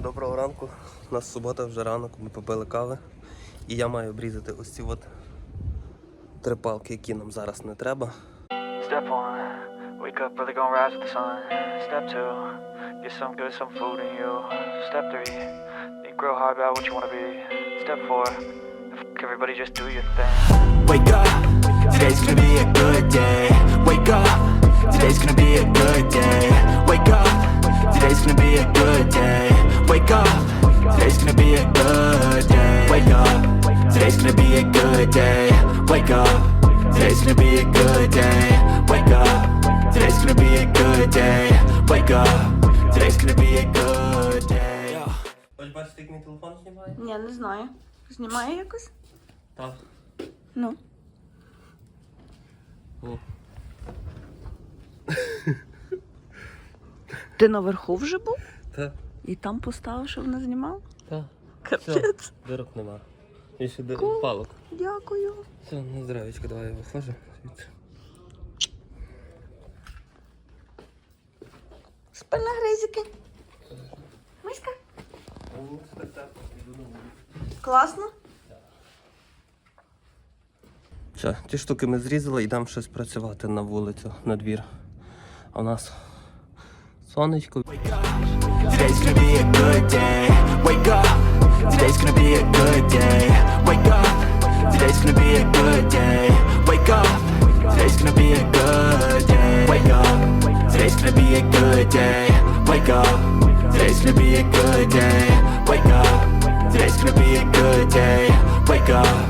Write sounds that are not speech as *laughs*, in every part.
Всім доброго ранку. У нас субота вже ранок, ми попили кави. І я маю обрізати ось ці от три палки, які нам зараз не треба. Step one, wake up early, gonna rise with the sun. Step two, get some good, some food in you. Step three, think real hard about what you wanna be. Step four, everybody just do your thing. Wake up, today's gonna be a good day. Wake up, today's gonna be a good day. Wake up, today's gonna be a good day. Wake up, today's gonna be a good day. Wake up, today's gonna be a good day. Wake up, today's gonna be a good day. Wake up, today's gonna be a good day. Wake up, today's gonna be a good day. Ось бачите, як мій телефон знімає? Ні, не знаю. Знімає якось? Так. Ну. О. *laughs* Ти наверху вже був? Так. І там поставив, що вона знімала? Так. Капець. Дирок нема. І ще ди- Кул. палок. Дякую. Все, на здоровечко, давай я виходжу. звідси. Спина гризики. Миська. Класно? Все, ті штуки ми зрізали, йдемо щось працювати на вулицю, на двір. А у нас today's gonna be a good day. Wake up. Today's gonna be a good day. Wake up. Today's gonna be a good day. Wake up. Today's gonna be a good day. Wake up, today's gonna be a good day. Wake up.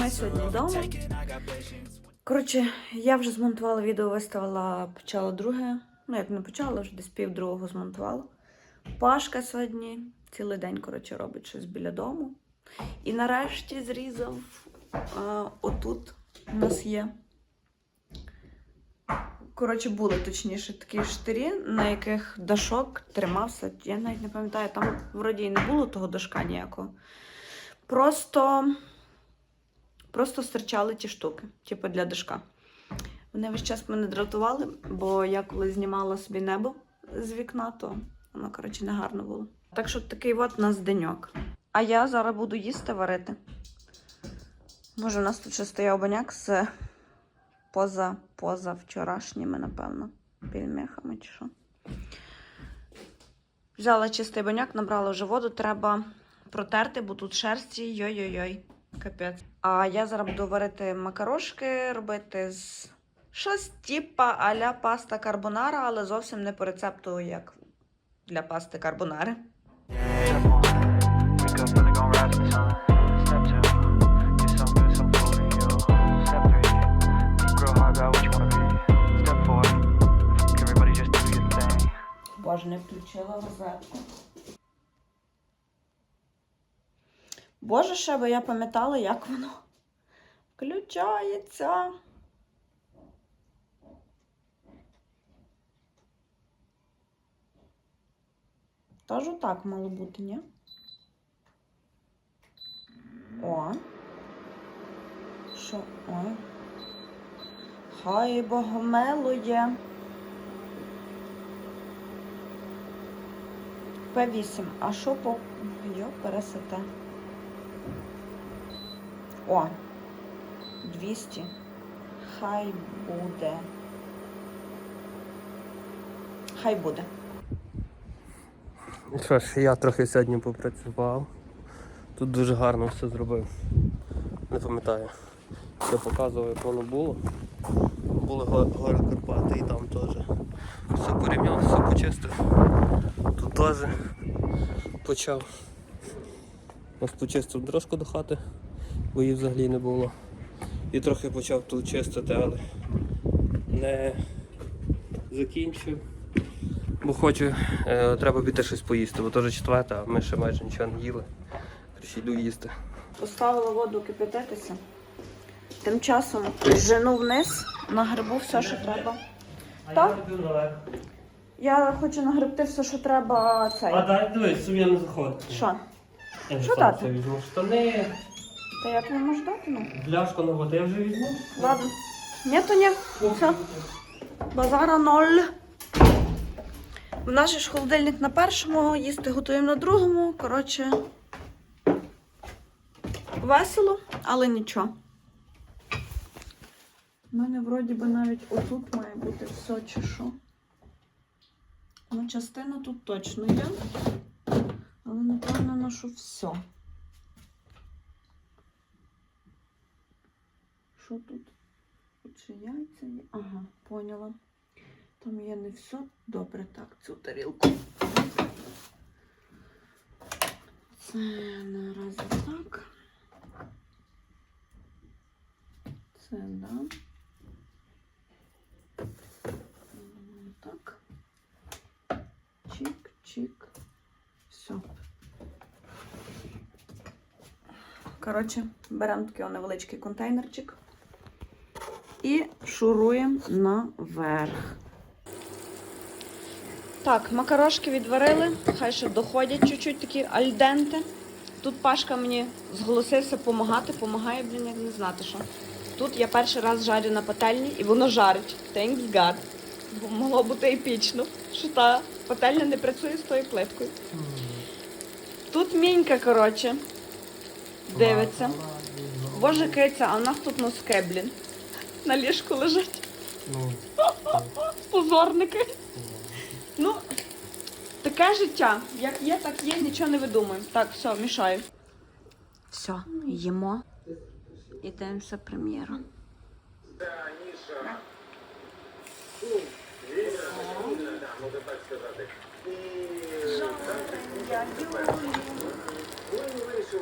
Ми сьогодні вдома. Коротше, я вже змонтувала відео, виставила, почала друге. Ну, як не почала, вже десь пів другого змонтувала. Пашка сьогодні цілий день, коротше, робить щось біля дому. І нарешті зрізав а, отут у нас є. Коротше, були точніше такі штирі, на яких дашок тримався. Я навіть не пам'ятаю, там вроді і не було того дашка ніякого. Просто. Просто стирчали ті штуки, типу для дашка. Вони весь час мене дратували, бо я коли знімала собі небо з вікна, то воно, коротше, не гарно було. Так що такий от нас деньок. А я зараз буду їсти варити. Може, у нас тут ще стояв баняк з поза, поза вчорашніми, напевно, пельмехами чи що. Взяла чистий баняк, набрала вже воду, треба протерти, бо тут шерсті. Йой-йой-йой. Капець. А я зараз буду варити макарошки, робити з щось типа а-ля паста карбонара, але зовсім не по рецепту, як для пасти карбонари. Боже, не включила розетку. Боже, ще би я пам'ятала, як воно включається. Тож так мало бути, ні? О. Що? Ой. Хай Бог милує. П8. А що по. Йо, пересете. О. 200. Хай буде. Хай буде. Ну Що ж, я трохи сьогодні попрацював. Тут дуже гарно все зробив. Не пам'ятаю. Я показував, як воно було. Були гори Карпати і там теж. Все порівняв, все почистив. Тут теж почав. Ось почистив дорожку до хати, бо її взагалі не було. І трохи почав тут чистити, але не закінчив. Бо хочу, е, треба піти щось поїсти, бо теж четверта, а ми ще майже нічого не їли. Йду їсти. Поставила воду кипятитися. Тим часом жену вниз, нагребу все, що треба. Так? Я хочу нагребти все, що треба цей. А дай дивись, собі не заходить. Що? Я Що сам дати? собі візьму штани, Та я тобі можу дати? Ну? пляшку на воду я вже візьму. Ладно. Ні, то ні. Все. Базара ноль. У нас же ж холодильник на першому, їсти готуємо на другому. Коротше. Весело, але нічого. У мене вроді би навіть отут має бути все чи що. Ну, частина тут точно є. Але не впевнена, що все. Що тут? Тут ще яйця є. Ага, поняла. Там є не все. Добре, так, цю тарілку. Це наразі так. Це да. М, Так. Чик. Все. Коротше, беремо такий невеличкий контейнерчик і шуруємо наверх. Так, макарошки відварили, хай ще доходять чуть-чуть такі альденти. Тут Пашка мені зголосився допомагати, допомагає, блін, як не знати що. Тут я перший раз жарю на пательні і воно жарить. Thanks God. Бо могло бути епічно, що та пательня не працює з тою плиткою. Тут мінька, коротше, дивиться. Боже киця, а у нас тут носки, блін. На ліжку лежать Ну, *laughs* позорники. Ну, таке життя. Як є, так є, нічого не видумуємо. Так, все, мішаю. Все, їмо. І дивимося прем'єру.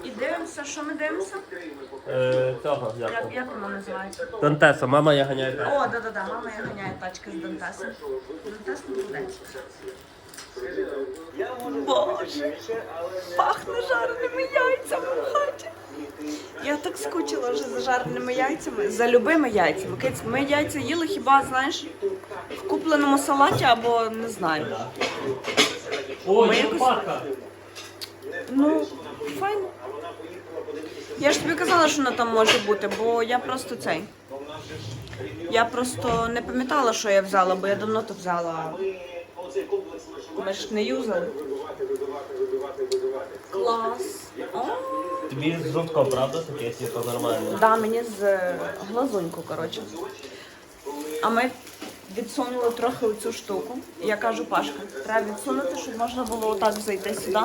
І дивимося, що ми дивимося? е, цього, Як, як? як воно називається? Дантеса, мама я ганяю. так. О, да-да-да, мама я ганяє тачки з Дантесом. Дантес не молодець. Боже, пахне жареними яйцями в хаті. Я так скучила вже за жареними яйцями, за любими яйцями. Киць, ми яйця їли хіба, знаєш, в купленому салаті або не знаю. О, Ми якось-. Ну, файно. Я ж тобі казала, що вона там може бути, бо я просто цей. Я просто не пам'ятала, що я взяла, бо я давно то взяла. Ми ж не юзали. Клас. Тобі з жовтко, правда, таке, типу, нормально? да, мені з е, глазуньку, коротше. А ми відсунули трохи цю штуку. Я кажу, Пашка, треба відсунути, щоб можна було отак зайти сюди.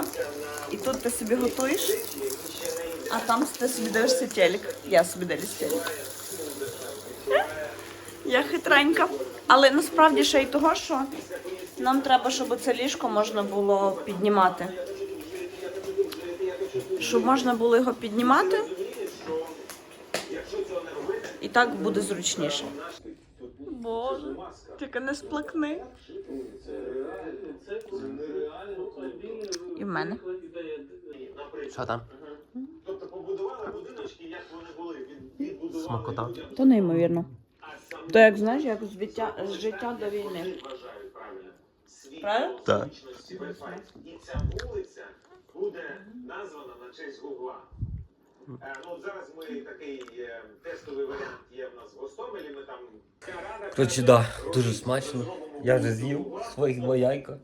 І тут ти собі готуєш, а там ти собі дивишся телек. Я собі дивлюсь телек. Я хитренька. Але насправді ще й того, що нам треба, щоб це ліжко можна було піднімати. Щоб можна було його піднімати. І так буде зручніше. Боже, тільки не сплакни. І в мене. Що там? Смакота. То неймовірно. То як знаєш, як з життя, з життя до війни. Правильно? Так. І ця вулиця буде названа на честь Гугла. Е, Ну, от зараз ми такий е, тестовий варіант є в нас в Гостомелі. Ми там Коротше, да, дуже смачно. Я вже з'їв своїх бояйка.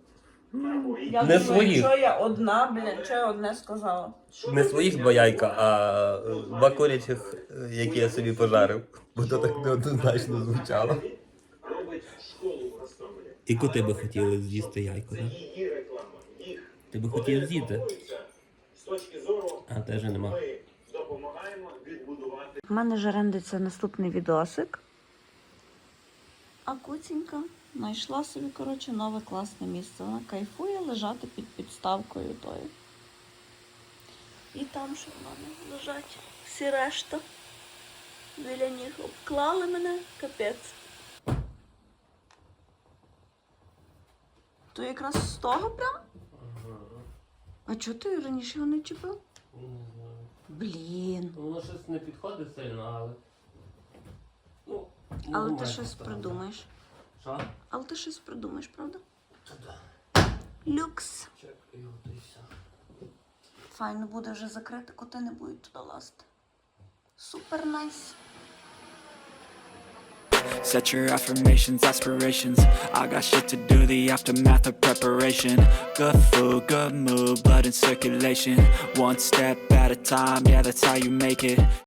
Я Не думаю, своїх. що я одна, блін, що я одне сказала. Не своїх бояйка, а е, два курячих, е, які я собі пожарив. Бо то так неоднозначно звучало. робить школу в Гостомелі. І коти би хотіли з'їсти яйко, так? Ти би хотів з'їсти, з точки зору а теж нема. допомагаємо відбудувати. У мене же рендиться наступний відосик. А куцінька знайшла собі, коротше, нове класне місце. Вона кайфує лежати під підставкою тою. І там ще в мене лежать всі решта. Біля них обклали мене, капець. То якраз з того прям? А чого ти раніше його не чіпив? Не знаю. Блін. Воно щось не підходить сильно, але. Ну, Але ти щось придумаєш. Що? Але ти щось придумаєш, правда? Туди. Люкс. Чек, і от все. Файно буде вже закрити, коти не будуть туди лазити. Супер найс. Set your affirmations, aspirations. I got shit to do, the aftermath of preparation. Good food, good mood, blood in circulation. One step at a time, yeah, that's how you make it.